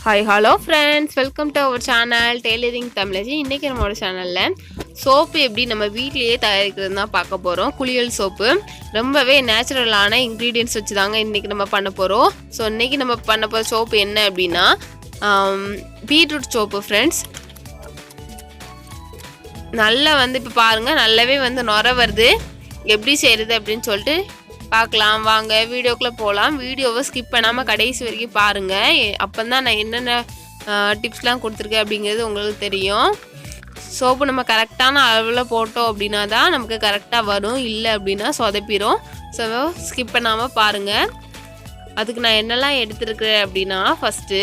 Hi hello friends welcome to our channel tailoring தமிழஜி இன்றைக்கி நம்மளோட சேனலில் சோப்பு எப்படி நம்ம வீட்லேயே தயாரிக்கிறது தான் பார்க்க போகிறோம் குளியல் சோப்பு. ரொம்பவே நேச்சுரலான இன்க்ரீடியன்ஸ் வச்சு தாங்க இன்றைக்கி நம்ம பண்ண போகிறோம் ஸோ இன்றைக்கி நம்ம பண்ண போகிற சோப்பு என்ன அப்படின்னா பீட்ரூட் சோப்பு ஃப்ரெண்ட்ஸ் நல்லா வந்து இப்போ பாருங்கள் நல்லாவே வந்து நுர வருது. எப்படி செய்கிறது அப்படின்னு சொல்லிட்டு பார்க்கலாம். வாங்க வீடியோக்குள்ளே போகலாம் வீடியோவை ஸ்கிப் பண்ணாமல் கடைசி வரைக்கும் பாருங்கள் அப்போ தான் நான் என்னென்ன டிப்ஸ்லாம் கொடுத்துருக்கேன் அப்படிங்கிறது உங்களுக்கு தெரியும். சோப்பு நம்ம கரெக்டான அளவில் போட்டோம் அப்படின்னா தான் நமக்கு கரெக்டாக வரும். இல்லை அப்படின்னா சொதப்பிடும் ஸோ ஸ்கிப் பண்ணாமல் பாருங்கள் அதுக்கு நான் என்னெல்லாம் எடுத்துருக்குறேன் அப்படின்னா ஃபஸ்ட்டு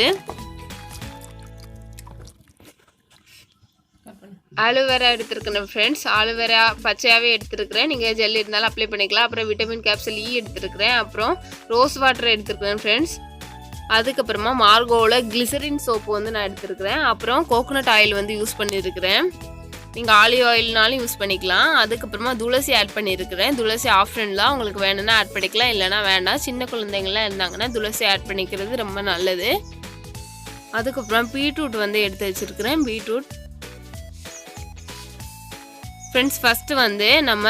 ஆலுவேரா எடுத்துருக்கேன் ஃப்ரெண்ட்ஸ் ஆலோவேரா பச்சையாகவே எடுத்துருக்கிறேன். நீங்கள் ஜெல் இருந்தாலும் அப்ளை பண்ணிக்கலாம். அப்புறம் விட்டமின் கேப்சல் இ e எடுத்துருக்கிறேன். அப்புறம் ரோஸ் வாட்டர் எடுத்துருக்கிறேன் ஃப்ரெண்ட்ஸ் அதுக்கப்புறமா மார்கோவில் கிளிசரின் சோப்பு வந்து நான் எடுத்துருக்கிறேன். அப்புறம் கோகோனட் ஆயில் வந்து யூஸ் பண்ணியிருக்கிறேன். நீங்கள் ஆலிவ் ஆயில்னாலும் யூஸ் பண்ணிக்கலாம். அதுக்கப்புறமா துளசி ஆட் பண்ணியிருக்கிறேன். துளசி ஆஃப்ரன்லாம் உங்களுக்கு வேணும்னா ஆட் பண்ணிக்கலாம். இல்லைனா வேண்டாம். சின்ன குழந்தைங்களாம் இருந்தாங்கன்னா துளசி ஆட் பண்ணிக்கிறது ரொம்ப நல்லது. அதுக்கப்புறம் பீட்ரூட் வந்து எடுத்து வச்சுருக்கிறேன். பீட்ரூட் ஃப்ரெண்ட்ஸ் ஃபஸ்ட்டு வந்து நம்ம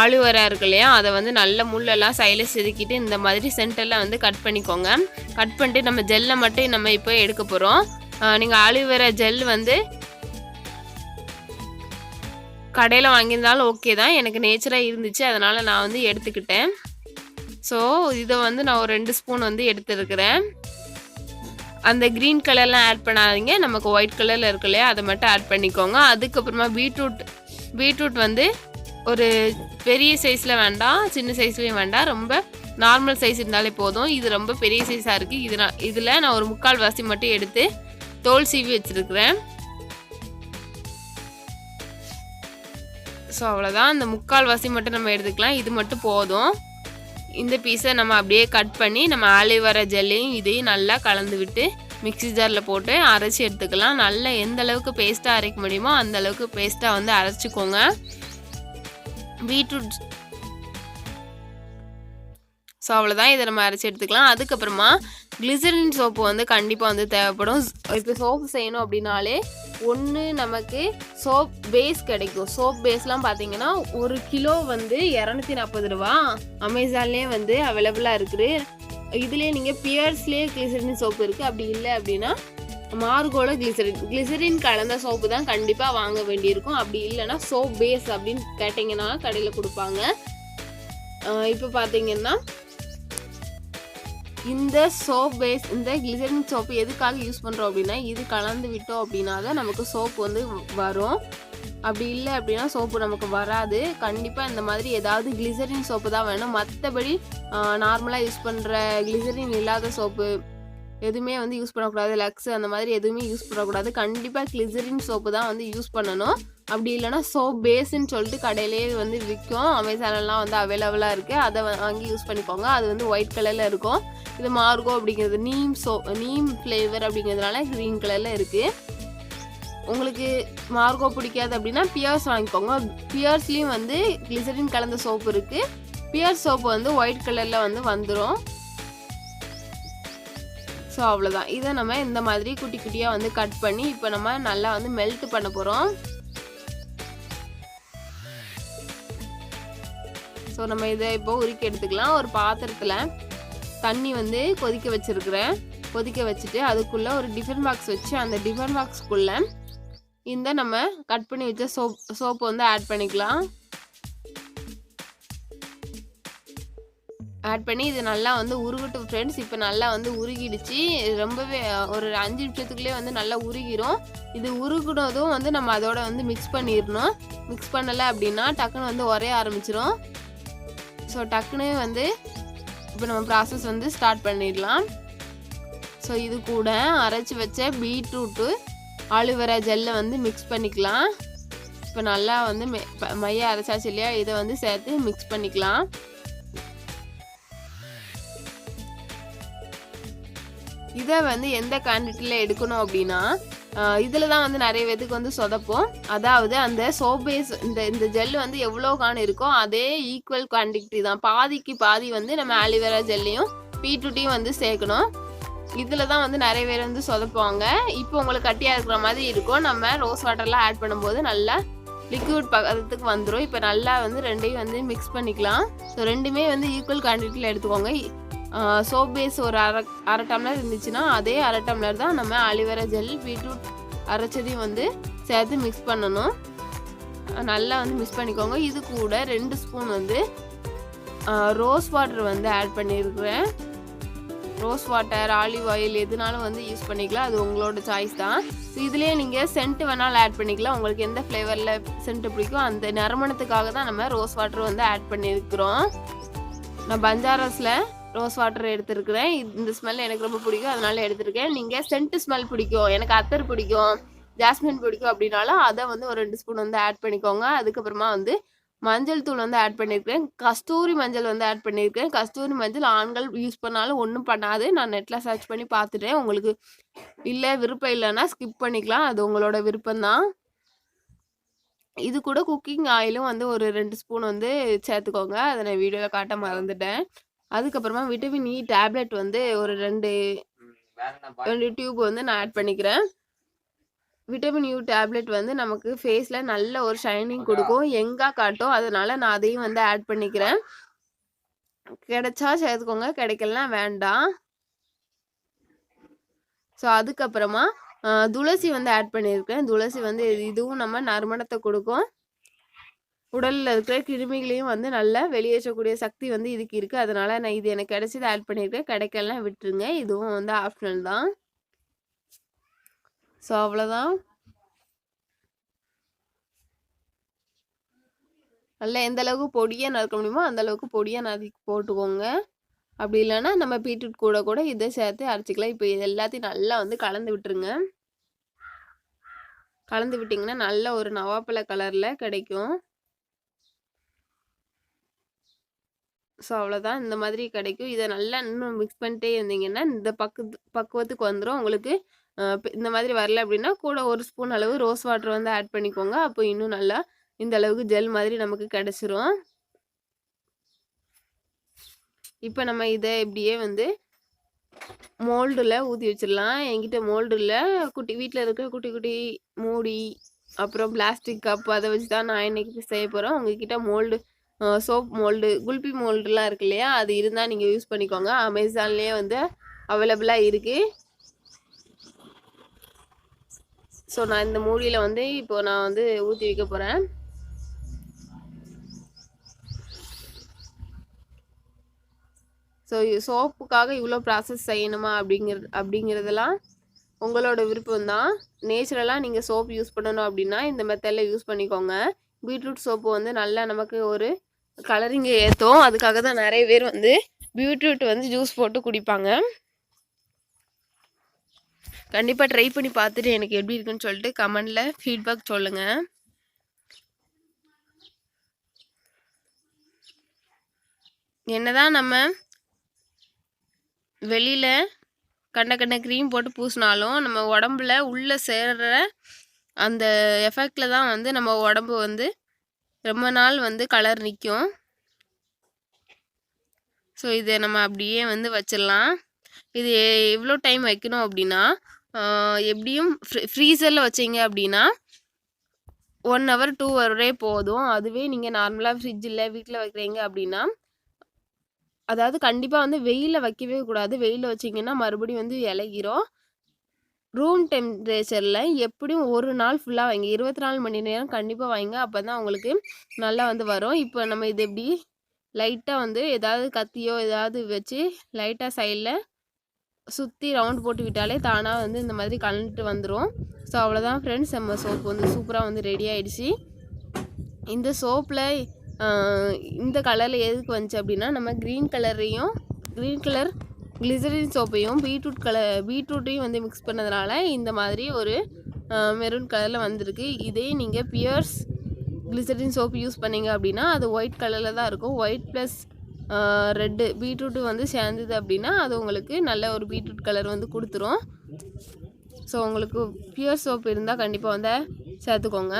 ஆளுவரா இருக்கு இல்லையா? அதை வந்து நல்ல முள்ளெல்லாம் சைடில் செதுக்கிட்டு இந்த மாதிரி சென்டரில் வந்து கட் பண்ணிக்கோங்க. கட் பண்ணிட்டு நம்ம ஜெல்லை மட்டும் நம்ம இப்போ எடுக்க போகிறோம் நீங்கள் ஆலுவேரா ஜெல் வந்து கடையில் வாங்கியிருந்தாலும் ஓகே தான். எனக்கு நேச்சராக இருந்துச்சு. அதனால் நான் வந்து எடுத்துக்கிட்டேன். ஸோ இதை வந்து நான் ஒரு ரெண்டு ஸ்பூன் வந்து எடுத்துருக்கிறேன். அந்த க்ரீன் கலர்லாம் ஆட் பண்ணாதீங்க. நமக்கு ஒயிட் கலரில் இருக்கு இல்லையா? அதை மட்டும் ஆட் பண்ணிக்கோங்க. அதுக்கப்புறமா பீட்ரூட் பீட்ரூட் வந்து ஒரு பெரிய சைஸில் வேண்டாம் சின்ன சைஸ்லேயும் வேண்டாம். ரொம்ப நார்மல் சைஸ் இருந்தாலே போதும். இது ரொம்ப பெரிய சைஸாக இருக்குது இது நான் இதில் நான் ஒரு முக்கால் வாசி மட்டும் எடுத்து தோல் சீவி வச்சுருக்கிறேன். ஸோ அவ்வளோதான் அந்த முக்கால் வாசி மட்டும் நம்ம எடுத்துக்கலாம். இது மட்டும் போதும். இந்த பீஸை நம்ம அப்படியே கட் பண்ணி நம்ம ஆலிவர ஜெல்லையும் இதையும் நல்லா கலந்து விட்டு மிக்ஸி ஜாரில் போட்டு அரைச்சி எடுத்துக்கலாம். நல்லா எந்த அளவுக்கு பேஸ்ட்டாக அரைக்க முடியுமோ அந்த அளவுக்கு பேஸ்ட்டாக வந்து அரைச்சிக்கோங்க. பீட்ரூட் ஸோ அவ்வளோதான் இதை நம்ம அரைச்சி எடுத்துக்கலாம். அதுக்கப்புறமா கிளிசரின் சோப்பு வந்து கண்டிப்பாக வந்து தேவைப்படும். இப்போ சோப்பு செய்யணும் அப்படின்னாலே ஒன்று நமக்கு சோப் பேஸ் கிடைக்கும். சோப் பேஸ்லாம் பார்த்தீங்கன்னா ஒரு கிலோ வந்து இரநூத்தி நாற்பது ரூபா. அமேசான்லேயே வந்து அவைலபிளாக இருக்குது. இதுலேயே நீங்கள் பியர்ஸ்லேயே கிளிசரின் சோப்பு இருக்குது அப்படி இல்லை அப்படின்னா மார்கோல கிளிசரின் கிளிசரின் கலந்த சோப்பு தான் கண்டிப்பாக வாங்க வேண்டியிருக்கும். அப்படி இல்லைன்னா சோப் பேஸ் அப்படின்னு கேட்டிங்கன்னா கடையில் கொடுப்பாங்க. இப்போ பார்த்தீங்கன்னா இந்த சோப் பேஸ் இந்த கிளிசரின் சோப்பு எதுக்காக யூஸ் பண்ணுறோம் அப்படின்னா இது கலந்து விட்டோம் அப்படின்னா தான் நமக்கு சோப்பு வந்து வரும். அப்படி இல்லை அப்படின்னா சோப்பு நமக்கு வராது. கண்டிப்பாக இந்த மாதிரி ஏதாவது கிளிசரின் சோப்பு தான் வேணும். மற்றபடி நார்மலாக யூஸ் பண்ணுற கிளிசரின் இல்லாத சோப்பு எதுவுமே வந்து யூஸ் பண்ணக்கூடாது. லக்ஸ் அந்த மாதிரி எதுவுமே யூஸ் பண்ணக்கூடாது. கண்டிப்பாக கிளிசரின் சோப்பு தான் வந்து யூஸ் பண்ணணும். அப்படி இல்லைனா சோப் பேஸுன்னு சொல்லிட்டு கடையிலேயே வந்து விற்கும் அமேசான்லாம் வந்து அவைலபிளாக இருக்குது அதை வாங்கி யூஸ் பண்ணிக்கோங்க. அது வந்து ஒயிட் கலரில் இருக்கும். இது மார்கோ அப்படிங்கிறது நீம் சோ நீம் ஃப்ளேவர் அப்படிங்கிறதுனால க்ரீன் கலரில் இருக்குது உங்களுக்கு மார்கோ பிடிக்காது அப்படின்னா பியர்ஸ் வாங்கிக்கோங்க. பியர்ஸ்லேயும் வந்து கிளிசரின் கலந்த சோப்பு இருக்குது பியர் சோப்பு வந்து ஒயிட் கலரில் வந்து வந்துடும் ஸோ அவ்வளோதான் இதை நம்ம இந்த மாதிரி குட்டி குட்டியாக வந்து கட் பண்ணி இப்போ நம்ம நல்லா வந்து மெல்ட் பண்ண போகிறோம் ஸோ நம்ம இதை இப்போ உருக்கி எடுத்துக்கலாம். ஒரு பாத்திரத்தில் தண்ணி வந்து கொதிக்க வச்சுருக்குறேன். கொதிக்க வச்சுட்டு அதுக்குள்ளே ஒரு டிஃபன் பாக்ஸ் வச்சு அந்த டிஃபன் பாக்ஸ்க்குள்ளே இந்த நம்ம கட் பண்ணி வச்ச சோப் சோப்பு வந்து ஆட் பண்ணிக்கலாம். ஆட் பண்ணி இது நல்லா வந்து உருகட்டும் ஃப்ரெண்ட்ஸ் இப்போ நல்லா வந்து உருகிடுச்சு. ரொம்பவே ஒரு அஞ்சு நிமிஷத்துக்குள்ளே வந்து நல்லா உருகிடும் இது உருகினதும் வந்து நம்ம அதோட வந்து மிக்ஸ் பண்ணிடணும். மிக்ஸ் பண்ணலை அப்படின்னா டக்குன்னு வந்து உரைய ஆரம்பிச்சிடும் ஸோ டக்குன்னு வந்து இப்போ நம்ம ப்ராசஸ் வந்து ஸ்டார்ட் பண்ணிடலாம். ஸோ இது கூட அரைச்சி வச்ச பீட்ரூட்டு ஆலுவேரா ஜெல்லை வந்து மிக்ஸ் பண்ணிக்கலாம். இப்போ நல்லா வந்து மைய அரைச்சாச்சு இல்லையா? இதை வந்து சேர்த்து மிக்ஸ் பண்ணிக்கலாம். இதை வந்து எந்த குவான்டிட்டியில் எடுக்கணும் அப்படின்னா இதில் தான் வந்து நிறைய பேத்துக்கு வந்து சொதப்போம். அதாவது அந்த சோபேஸ் இந்த இந்த ஜெல் வந்து எவ்வளோ கான் இருக்கோ அதே ஈக்குவல் குவான்டிட்டி தான். பாதிக்கு பாதி வந்து நம்ம ஆலிவேரா ஜெல்லையும் பீட்ரூட்டையும் வந்து சேர்க்கணும். இதில் தான் வந்து நிறைய பேர் வந்து சொதப்புவாங்க. இப்போ உங்களுக்கு கட்டியாக இருக்கிற மாதிரி இருக்கும். நம்ம ரோஸ் வாட்டர்லாம் ஆட் பண்ணும்போது நல்லா லிக்விட் பக்கத்துக்கு வந்துடும் இப்போ நல்லா வந்து ரெண்டையும் வந்து மிக்ஸ் பண்ணிக்கலாம். ஸோ ரெண்டுமே வந்து ஈக்குவல் குவான்டிட்டியில் எடுத்துக்கோங்க. சோப் பேஸ் ஒரு அரை அரை டம்ளர் இருந்துச்சுன்னா அதே அரை டம்ளர் தான் நம்ம அலிவேரா ஜெல் பீட்ரூட் அரைச்சதையும் வந்து சேர்த்து மிக்ஸ் பண்ணணும். நல்லா வந்து மிக்ஸ் பண்ணிக்கோங்க. இது கூட ரெண்டு ஸ்பூன் வந்து ரோஸ் வாட்டர் வந்து ஆட் பண்ணியிருக்கிறேன் ரோஸ் வாட்டர் ஆலிவ் ஆயில் எதுனாலும் வந்து யூஸ் பண்ணிக்கலாம். அது உங்களோட சாய்ஸ் தான். ஸோ இதுலேயே நீங்கள் சென்ட் வேணாலும் ஆட் பண்ணிக்கலாம். உங்களுக்கு எந்த ஃப்ளேவரில் சென்ட் பிடிக்கும் அந்த நறுமணத்துக்காக தான் நம்ம ரோஸ் வாட்டர் வந்து ஆட் பண்ணியிருக்கிறோம் நான் பஞ்சாரஸில் ரோஸ் வாட்டர் எடுத்திருக்கிறேன். இந்த ஸ்மெல் எனக்கு ரொம்ப பிடிக்கும். அதனால எடுத்திருக்கேன். நீங்கள் சென்ட் ஸ்மெல் பிடிக்கும். எனக்கு அத்தர் பிடிக்கும். ஜாஸ்மின் பிடிக்கும் அப்படின்னாலும் அதை வந்து ஒரு ரெண்டு ஸ்பூன் வந்து ஆட் பண்ணிக்கோங்க. அதுக்கப்புறமா வந்து மஞ்சள் தூள் வந்து ஆட் பண்ணியிருக்கேன் கஸ்தூரி மஞ்சள் வந்து ஆட் பண்ணியிருக்கேன் கஸ்தூரி மஞ்சள் ஆண்கள் யூஸ் பண்ணாலும் ஒன்றும் பண்ணாது. நான் நெட்டில் சர்ச் பண்ணி பார்த்துட்டேன். உங்களுக்கு இல்லை விருப்பம் இல்லைன்னா ஸ்கிப் பண்ணிக்கலாம். அது உங்களோட விருப்பம்தான். இது கூட குக்கிங் ஆயிலும் வந்து ஒரு ரெண்டு ஸ்பூன் வந்து சேர்த்துக்கோங்க. அதை நான் வீடியோவில் காட்ட மறந்துட்டேன். அதுக்கப்புறமா விட்டமின் இ டேப்லெட் வந்து ஒரு ரெண்டு ரெண்டு டியூப் வந்து நான் ஆட் பண்ணிக்கிறேன். விட்டமின் யூ டேப்லெட் வந்து நமக்கு ஃபேஸில் நல்ல ஒரு ஷைனிங் கொடுக்கும். எங்கே காட்டும் அதனால நான் அதையும் வந்து ஆட் பண்ணிக்கிறேன். கிடைச்சா சேர்த்துக்கோங்க கிடைக்கலனா வேண்டாம். ஸோ அதுக்கப்புறமா துளசி வந்து ஆட் பண்ணியிருக்கேன். துளசி வந்து இதுவும் நம்ம நறுமணத்தை கொடுக்கும். உடலில் இருக்கிற கிருமிகளையும் வந்து நல்லா வெளியேற்றக்கூடிய சக்தி வந்து இதுக்கு இருக்குது அதனால் நான் இது எனக்கு கிடைச்சது ஆட் பண்ணியிருக்கேன். கிடைக்கலாம் விட்டுருங்க. இதுவும் வந்து ஆப்ஷனல் தான். ஸோ அவ்வளோதான். நல்லா எந்த அளவுக்கு பொடியாக நறுக்க முடியுமோ அந்த அளவுக்கு பொடியாக நறுக்கி போட்டுக்கோங்க. அப்படி இல்லைன்னா நம்ம பீட்ரூட் கூட கூட இதை சேர்த்து அரைச்சிக்கலாம். இப்போ இது எல்லாத்தையும் நல்லா வந்து கலந்து விட்டுருங்க. கலந்து விட்டிங்கன்னா நல்ல ஒரு நவாப்பழ கலரில் கிடைக்கும். ஸோ அவ்வளோதான் இந்த மாதிரி கிடைக்கும். இதை நல்லா இன்னும் மிக்ஸ் பண்ணிட்டே இருந்தீங்கன்னா இந்த பக்கு பக்குவத்துக்கு வந்துடும் உங்களுக்கு இந்த மாதிரி வரல அப்படின்னா கூட ஒரு ஸ்பூன் அளவு ரோஸ் வாட்டர் வந்து ஆட் பண்ணிக்கோங்க. அப்போ இன்னும் நல்லா இந்த அளவுக்கு ஜெல் மாதிரி நமக்கு கிடச்சிரும். இப்போ நம்ம இதை இப்படியே வந்து மோல்டில் ஊற்றி வச்சிடலாம். என்கிட்ட மோல்டில் குட்டி வீட்டில் இருக்க குட்டி குட்டி மூடி அப்புறம் பிளாஸ்டிக் கப் அதை வச்சு தான் நான் இன்றைக்கி செய்ய போகிறேன் உங்ககிட்ட மோல்டு சோப் மோல்டு குல்பி மோல்டுலாம் இருக்கு இல்லையா? அது இருந்தால் நீங்கள் யூஸ் பண்ணிக்கோங்க. அமேசான்லேயே வந்து அவைலபிளாக இருக்குது ஸோ நான் இந்த மூடியில் வந்து இப்போ நான் வந்து ஊற்றி வைக்க போகிறேன் ஸோ சோப்புக்காக இவ்வளோ ப்ராசஸ் செய்யணுமா அப்படிங்கிறது அப்படிங்கிறதெல்லாம் உங்களோட விருப்பம் தான் நேச்சுரலாக நீங்கள் சோப் யூஸ் பண்ணணும் அப்படின்னா இந்த மெத்தடில் யூஸ் பண்ணிக்கோங்க. பீட்ரூட் சோப்பு வந்து நல்லா நமக்கு ஒரு கலரிங்கை ஏற்றும் அதுக்காக தான் நிறைய பேர் வந்து பீட்ரூட் வந்து ஜூஸ் போட்டு குடிப்பாங்க. கண்டிப்பாக ட்ரை பண்ணி பார்த்துட்டு எனக்கு எப்படி இருக்குன்னு சொல்லிட்டு கமெண்டில் ஃபீட்பேக் சொல்லுங்கள் என்னதான் நம்ம வெளியில் கண்ட கண்ட க்ரீம் போட்டு பூசினாலும் நம்ம உடம்புல உள்ளே சேர்ற அந்த எஃபெக்டில் தான் வந்து நம்ம உடம்பு வந்து ரொம்ப நாள் வந்து கலர் நிற்கும் ஸோ இதை நம்ம அப்படியே வந்து வச்சிடலாம். இது எவ்வளோ டைம் வைக்கணும் அப்படின்னா எப்படியும் ஃப்ரீ ஃப்ரீசரில் வச்சிங்க அப்படின்னா ஒன் ஹவர் டூ ஹவரே போதும். அதுவே நீங்கள் நார்மலாக ஃப்ரிட்ஜில் வீட்டில் வைக்கிறீங்க அப்படின்னா அதாவது கண்டிப்பாக வந்து வெயிலில் வைக்கவே கூடாது. வெயிலில் வச்சிங்கன்னா மறுபடியும் வந்து இலகிரும் ரூம் டெம்பரேச்சரில் எப்படியும் ஒரு நாள் ஃபுல்லாக வைங்க. இருபத்தி நாலு மணி நேரம் கண்டிப்பாக வாங்க. அப்போ தான் உங்களுக்கு நல்லா வந்து வரும். இப்போ நம்ம இது எப்படி லைட்டாக வந்து ஏதாவது கத்தியோ ஏதாவது வச்சு லைட்டாக சைடில் சுற்றி ரவுண்ட் போட்டு விட்டாலே தானாக வந்து இந்த மாதிரி கலந்துட்டு வந்துடும் ஸோ அவ்வளோதான் ஃப்ரெண்ட்ஸ் நம்ம சோப்பு வந்து சூப்பராக வந்து ரெடி ஆகிடுச்சு இந்த சோப்பில் இந்த கலரில் எதுக்கு வந்துச்சு அப்படின்னா நம்ம க்ரீன் கலரையும் க்ரீன் கலர் கிளிசரின் சோப்பையும் பீட்ரூட் கலர் பீட்ரூட்டையும் வந்து மிக்ஸ் பண்ணதுனால இந்த மாதிரி ஒரு மெரூன் கலரில் வந்திருக்கு. இதே நீங்கள் பியர்ஸ் கிளிசரின் சோப் யூஸ் பண்ணிங்க அப்படின்னா அது ஒயிட் கலரில் தான் இருக்கும். ஒயிட் ப்ளஸ் ரெட்டு பீட்ரூட்டு வந்து சேர்ந்தது அப்படின்னா அது உங்களுக்கு நல்ல ஒரு பீட்ரூட் கலர் வந்து கொடுத்துரும். ஸோ உங்களுக்கு பியூர் சோப் இருந்தால் கண்டிப்பாக வந்து சேர்த்துக்கோங்க.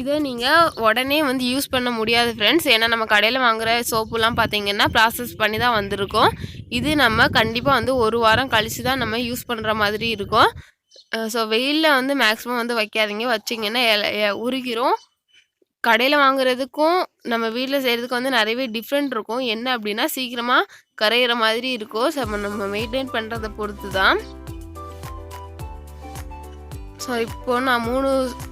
இதை நீங்கள் உடனே வந்து யூஸ் பண்ண முடியாது ஃப்ரெண்ட்ஸ் ஏன்னா நம்ம கடையில் வாங்குகிற சோப்புலாம் பார்த்தீங்கன்னா ப்ராசஸ் பண்ணி தான் வந்திருக்கோம். இது நம்ம கண்டிப்பாக வந்து ஒரு வாரம் கழிச்சு தான் நம்ம யூஸ் பண்ணுற மாதிரி இருக்கும். ஸோ வெயிலில் வந்து மேக்ஸிமம் வந்து வைக்காதீங்க. வச்சிங்கன்னா உருகிறோம் உருகிரும். கடையில் வாங்குறதுக்கும் நம்ம வீட்டில் செய்கிறதுக்கும் வந்து நிறையவே டிஃப்ரெண்ட் இருக்கும். என்ன அப்படின்னா சீக்கிரமாக கரையிற மாதிரி இருக்கும். ஸோ நம்ம மெயின்டைன் பண்ணுறதை பொறுத்து தான் ஸோ இப்போது நான் மூணு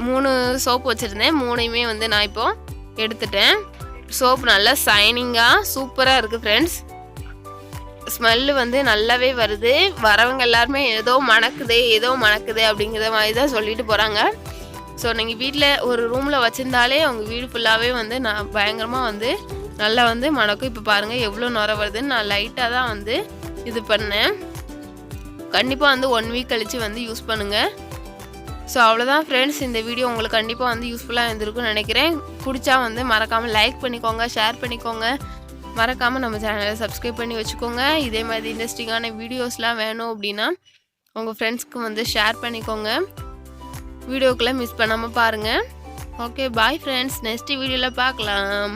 மூணு சோப் வச்சுருந்தேன். மூணையுமே வந்து நான் இப்போது எடுத்துட்டேன். சோப் நல்லா சைனிங்காக சூப்பராக இருக்குது ஃப்ரெண்ட்ஸ் ஸ்மெல்லு வந்து நல்லாவே வருது. வரவங்க எல்லாருமே ஏதோ மணக்குது ஏதோ மணக்குது அப்படிங்கிற மாதிரி தான் சொல்லிட்டு போகிறாங்க ஸோ நீங்கள் வீட்டில் ஒரு ரூமில் வச்சுருந்தாலே உங்கள் வீடு ஃபுல்லாகவே வந்து நான் பயங்கரமாக வந்து நல்லா வந்து மணக்கும். இப்போ பாருங்கள் எவ்வளோ நுர வருதுன்னு நான் லைட்டாக தான் வந்து இது பண்ணேன். கண்டிப்பாக வந்து ஒன் வீக் கழித்து வந்து யூஸ் பண்ணுங்கள் ஸோ அவ்வளோதான் ஃப்ரெண்ட்ஸ் இந்த வீடியோ உங்களுக்கு கண்டிப்பாக வந்து யூஸ்ஃபுல்லாக இருந்திருக்கும்னு நினைக்கிறேன். பிடிச்சா வந்து மறக்காமல் லைக் பண்ணிக்கோங்க ஷேர் பண்ணிக்கோங்க. மறக்காமல் நம்ம சேனலை சப்ஸ்கிரைப் பண்ணி வச்சுக்கோங்க. இதே மாதிரி இன்ட்ரெஸ்டிங்கான வீடியோஸ்லாம் வேணும் அப்படின்னா உங்கள் ஃப்ரெண்ட்ஸ்க்கு வந்து ஷேர் பண்ணிக்கோங்க. வீடியோக்குள்ளே மிஸ் பண்ணாமல் பாருங்கள் ஓகே பாய் ஃப்ரெண்ட்ஸ் நெக்ஸ்ட் வீடியோவில் பார்க்கலாம்.